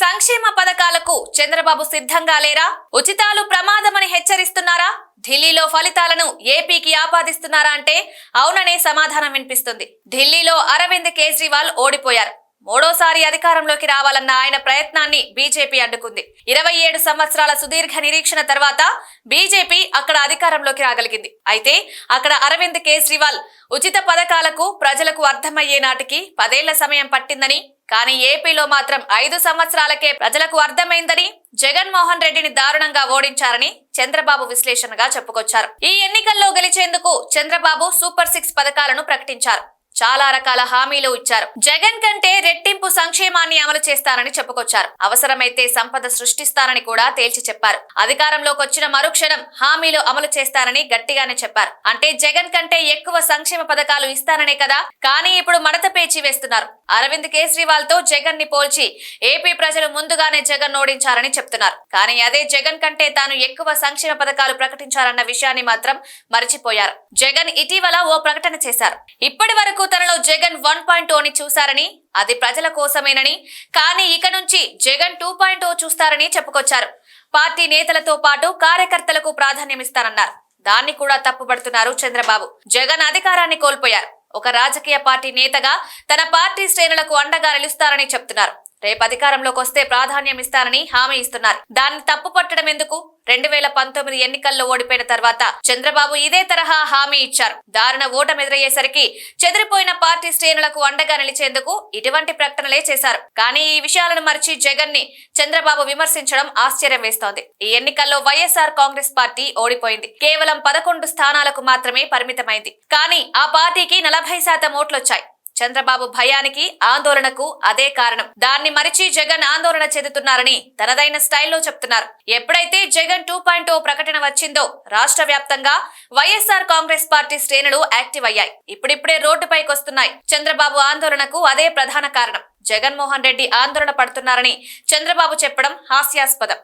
సంక్షేమ పథకాలకు చంద్రబాబు సిద్ధంగా లేరా? ఉచితాలు ప్రమాదమని హెచ్చరిస్తున్నారా? ఢిల్లీలో ఫలితాలను ఏపీకి ఆపాదిస్తున్నారా అంటే అవుననే సమాధానం వినిపిస్తుంది. ఢిల్లీలో అరవింద్ కేజ్రీవాల్ ఓడిపోయారు. మూడోసారి అధికారంలోకి రావాలన్న ఆయన ప్రయత్నాన్ని బీజేపీ అడ్డుకుంది. ఇరవై ఏడు సంవత్సరాల సుదీర్ఘ నిరీక్షణ తర్వాత బీజేపీ అక్కడ అధికారంలోకి రాగలిగింది. అయితే అక్కడ అరవింద్ కేజ్రీవాల్ ఉచిత పథకాలకు ప్రజలకు అర్థమయ్యే నాటికి పదేళ్ళ సమయం పట్టిందని కానీ ఏపీలో మాత్రం ఐదు సంవత్సరాలకే ప్రజలకు అర్థమైందని జగన్మోహన్ రెడ్డిని దారుణంగా ఓడించారని చంద్రబాబు విశ్లేషణగా చెప్పుకొచ్చారు. ఈ ఎన్నికల్లో గెలిచేందుకు చంద్రబాబు సూపర్ సిక్స్ పథకాలను ప్రకటించారు. చాలా రకాల హామీలు ఇచ్చారు. జగన్ కంటే రెట్టింపు సంక్షేమాన్ని అమలు చేస్తానని చెప్పుకొచ్చారు. అవసరమైతే సంపద సృష్టిస్తానని కూడా తేల్చి చెప్పారు. అధికారంలోకి వచ్చిన మరుక్షణం హామీలు అమలు చేస్తానని గట్టిగానే చెప్పారు. అంటే జగన్ కంటే ఎక్కువ సంక్షేమ పథకాలు ఇస్తాననే కదా? కానీ ఇప్పుడు మడత పేచి వేస్తున్నారు. అరవింద్ కేజ్రీవాల్తో జగన్ని పోల్చి ఏపీ ప్రజలు ముందుగానే జగన్ ఓడించారని చెప్తున్నారు. కానీ అదే జగన్ కంటే తాను ఎక్కువ సంక్షేమ పథకాలు ప్రకటించారన్న విషయాన్ని మాత్రం మరచిపోయారు. జగన్ ఇటీవల ఓ ప్రకటన చేశారు. ఇప్పటి వరకు తనలో జగన్ వన్ పాయింట్ని చూశారని అది ప్రజల కోసమేనని కానీ ఇక నుంచి జగన్ టూ పాయింట్ చూస్తారని చెప్పుకొచ్చారు. పార్టీ నేతలతో పాటు కార్యకర్తలకు ప్రాధాన్యమిస్తారన్నారు దాన్ని కూడా తప్పుపడుతున్నారు చంద్రబాబు. జగన్ అధికారాన్ని కోల్పోయారు. ఒక రాజకీయ పార్టీ నేతగా తన పార్టీ శ్రేణులకు అండగా నిలుస్తారని చెప్తున్నారు. రేపు అధికారంలోకి వస్తే ప్రాధాన్యం ఇస్తారని హామీ ఇస్తున్నారు. దాన్ని తప్పు పట్టడం ఎందుకు? రెండు వేల పంతొమ్మిది ఎన్నికల్లో ఓడిపోయిన తర్వాత చంద్రబాబు ఇదే తరహా హామీ ఇచ్చారు. దారుణ ఓటమి ఎదురయ్యేసరికి చెదిరిపోయిన పార్టీ శ్రేణులకు అండగా నిలిచేందుకు ఇటువంటి ప్రకటనలే చేశారు. కానీ ఈ విషయాలను మరిచి జగన్ని చంద్రబాబు విమర్శించడం ఆశ్చర్యం వేస్తోంది. ఈ ఎన్నికల్లో వైఎస్ఆర్ కాంగ్రెస్ పార్టీ ఓడిపోయింది. కేవలం పదకొండు స్థానాలకు మాత్రమే పరిమితమైంది. కానీ ఆ పార్టీకి నలభై శాతం ఓట్లొచ్చాయి. చంద్రబాబు భయానికి ఆందోళనకు అదే కారణం. దాన్ని మరిచి జగన్ ఆందోళన చెందుతున్నారని తనదైన స్టైల్లో చెప్తున్నారు. ఎప్పుడైతే జగన్ టూ పాయింట్ ప్రకటన వచ్చిందో రాష్ట్ర వ్యాప్తంగా వైఎస్ఆర్ కాంగ్రెస్ పార్టీ శ్రేణులు యాక్టివ్ అయ్యాయి. ఇప్పుడిప్పుడే రోడ్డుపైకి వస్తున్నాయి చంద్రబాబు ఆందోళనకు అదే ప్రధాన కారణం. జగన్మోహన్ రెడ్డి ఆందోళన పడుతున్నారని చంద్రబాబు చెప్పడం హాస్యాస్పదం.